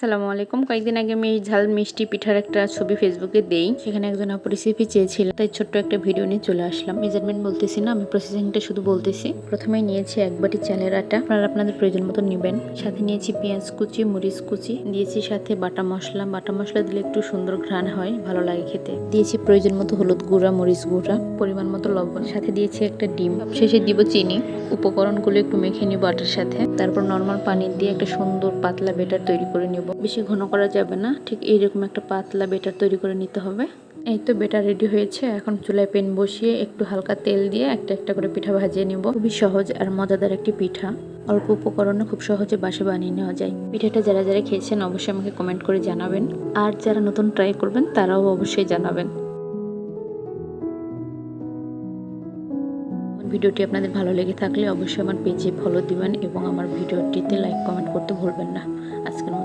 সালামু আলাইকুম। কয়েকদিন আগে আমি ঝাল মিষ্টি পিঠার একটা ছবি ফেসবুকে দেই, সেখানে একজন আপু রেসিপি চেয়েছিল, তাই ছোট্ট একটা ভিডিও নিয়ে চলে আসলাম। মেজারমেন্ট বলতেছি না, আমি প্রসেসিংটা শুধু বলতেছি। প্রথমে নিয়েছি এক বাটি চালের আটা, আপনারা আপনাদের প্রয়োজন মতো নেবেন। সাথে নিয়েছি পেঁয়াজ কুচি, মরিচ কুচি, দিয়েছি সাথে বাটা মশলা। বাটা মশলা দিলে একটু সুন্দর ঘ্রাণ হয়, ভালো লাগে খেতে। দিয়েছি প্রয়োজন মতো হলুদ গুঁড়া, মরিচ গুঁড়া, পরিমাণ মতো লবণ। সাথে দিয়েছি একটা ডিম। শেষে দিব চিনি। উপকরণগুলো একটু মেখে নিব আটার সাথে। তারপর নর্মাল পানি দিয়ে একটা সুন্দর পাতলা বেটার তৈরি করে নেব। বেশি ঘন করা যাবে না। ঠিক এইরকম একটা পাতলা বেটার তৈরি করে নিতে হবে। এই তো বেটার রেডি হয়েছে। এখন চুলায় পেন বসিয়ে একটু হালকা তেল দিয়ে একটা একটা করে পিঠা ভাজিয়ে নেব। খুবই সহজ আর মজাদার একটি পিঠা। অল্প উপকরণে খুব সহজে বাসে বানিয়ে নেওয়া যায়। পিঠাটা যারা যারা খেয়েছেন অবশ্যই আমাকে কমেন্ট করে জানাবেন। আর যারা নতুন ট্রাই করবেন, তারাও অবশ্যই জানাবেন। ভিডিওটি আপনাদের ভালো লেগে থাকলে অবশ্যই আমার পেজে ফলো দিবেন এবং আমার ভিডিওটিতে লাইক কমেন্ট করতে ভুলবেন না।